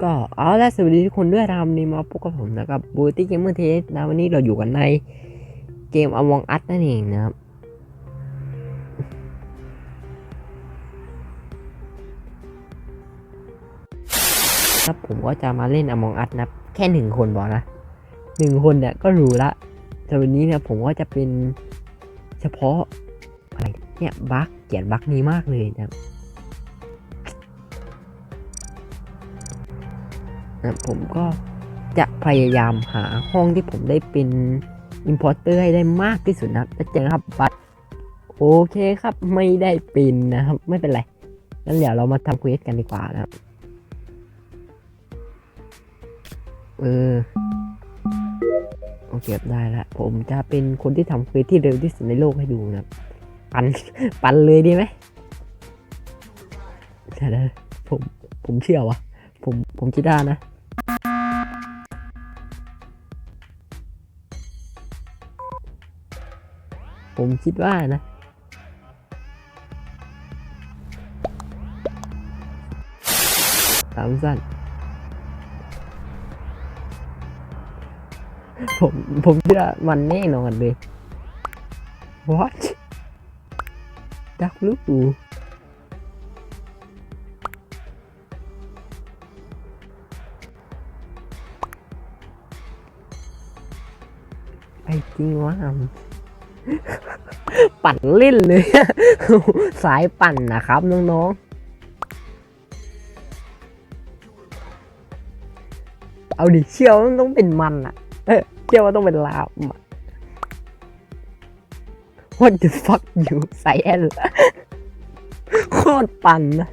ก็เอาละสวัสดีทุกคนด้วยรับวันนี่มาพบกับผมนะครับบูตี้เกมเมอร์เทสนะวันนี้เราอยู่กันในเกม Among Us นั่นเองนะครับ ครับผมก็จะมาเล่น Among Us นะแค่หนึ่งคนบอกนะหนึ่งคนเนี่ยก็รู้ละแต่วันนี้นี่ยผมก็จะเป็นเฉพาะอะไรเนี่ยบั๊กเกลียดบักนี้มากเลยนะครับ นะผมก็จะพยายามหาห้องที่ผมได้เป็น Importer ให้ได้มากที่สุดนะครับแล้วเจอครับบัตรโอเคครับไม่ได้เป็นนะครับ ไม่เป็นไรงั้นเดี๋ยวเรามาทำเควสกันดีกว่านะครับ เออโอเคได้ละผมจะเป็นคนที่ทำเควสที่เร็วที่สุดในโลกให้ดูนะปันปันเลยดีไหมเดี๋ยวๆผมผมเชื่อวะผมผมคิดได้นะ ผมคิดว่านะ สามสั้น ผมผมเชื่อมันแน่นอนเลย what ดักลูกไอ้จริงวะ ปั่นเล่นเลย สายปั่นนะครับน้องๆ เอาดิเชื่อว่ามันต้องเป็นมันอะเชื่อว่าต้องเป็นลาบ What the fuck you สายแอนโคตรปั่นนะ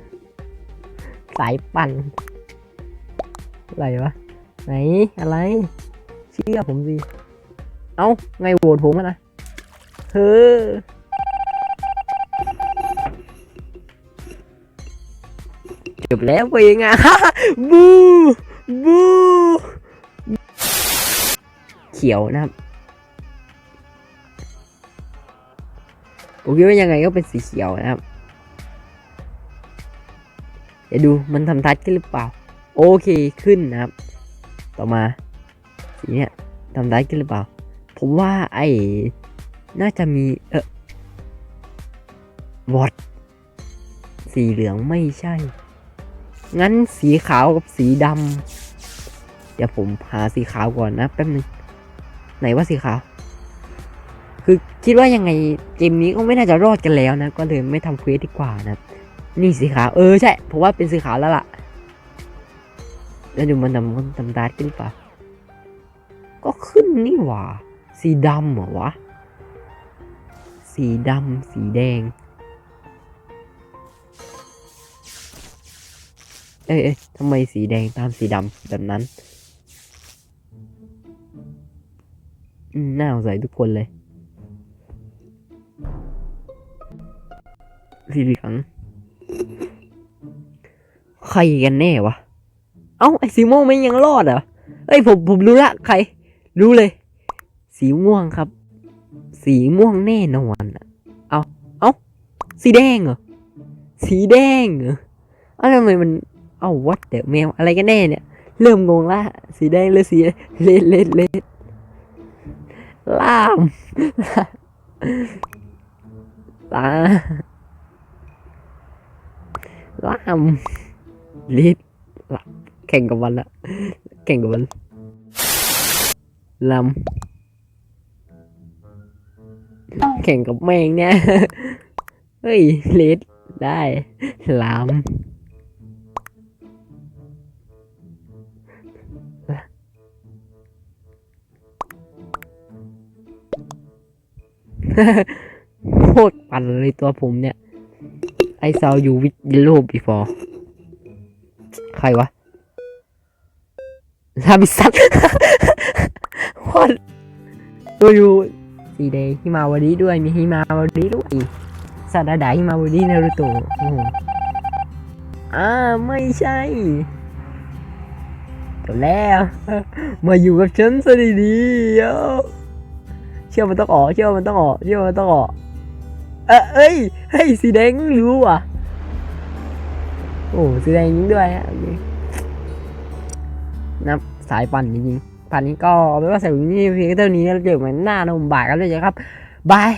สายปั่น อะไรวะ ไหน อะไร เชื่อผมสิ เอ้า ไงโหวตผมนะ เฮ้อจบแล้วเองอะบูบูเขียวนะครับผมคิดว่ายังไงก็เป็นสีเขียวนะครับเดี๋ยวดูมันทำทัดขึ้นหรือเปล่า โอเคขึ้นนะครับ ต่อมาสีเนี้ยทำทัดขึ้นหรือเปล่า ผมว่าไอ้ น่าจะมีเออวอดสีเหลืองไม่ใช่ งั้นสีขาวกับสีดำเดี๋ยวผมหาสีขาวก่อนนะแป๊บนึง ไหนว่าสีขาว คือคิดว่ายังไงเกมนี้ก็ไม่น่าจะรอดกันแล้วนะ ก็เลยไม่ทำเควสดีกว่านะ นี่สีขาว เออใช่ ผมว่าเป็นสีขาวแล้วล่ะ แล้วดูมันทำมันทำดาร์ขึ้นปล่าก็ขึ้นนี่หว่า สีดำเหรอวะ สีดำ สีแดง เอ้ยทำไมสีแดงตามสีดำแบบนั้นน่าสงสัยทุกคนเลย สีเหลือง ใครกันแน่วะ เอ้า ไอสีม่วงไม่ยังรอดเหรอ เอ้ย ผมผมรู้ละ ใคร รู้เลย สีม่วงครับ สีม่วงแน่นอนอะเอาเอาสีแดงเหรอ สีแดงเหรอเอ้าทำไมมัน เอาวัดเดอะแมวอะไรกันแน่เนี่ย เริ่มงงละ สีแดงหรือสีเลดเลดเลดล่ามลาล่ามเลดแข่งกับมันละแข่งกับมันลำ แข่งกับแมงเนี่ย เฮ้ยเลดได้ลามโคตรปั่นเลยตัวผมเนี่ย ไอซาวยูวิ y เ l โล w before ใครวะลาบิสัตโคตรตัวอยู่ สีแดงฮิมาวารีด้วยมีฮิมาวารีด้วยซาดาดาฮิมาวารีนารูโตะโอ้อ่าไม่ใช่จบแล้ว มาอยู่กับฉันซะดีๆเอ้าเชื่อมันต้องออกเชื่อมันต้องออกเชื่อมันต้องออกเออเอ้ยเฮ้ยสีแดงรู้ว่ะโอ้สีแดงยิงด้วยฮะนับสายปั่นจริง ผ่านนี้ก็ไม่ว่าใส่นี้เพียงเท่านี้แล้วเจอกันใหม่หน้านมบ่ายกันเลยครับบาย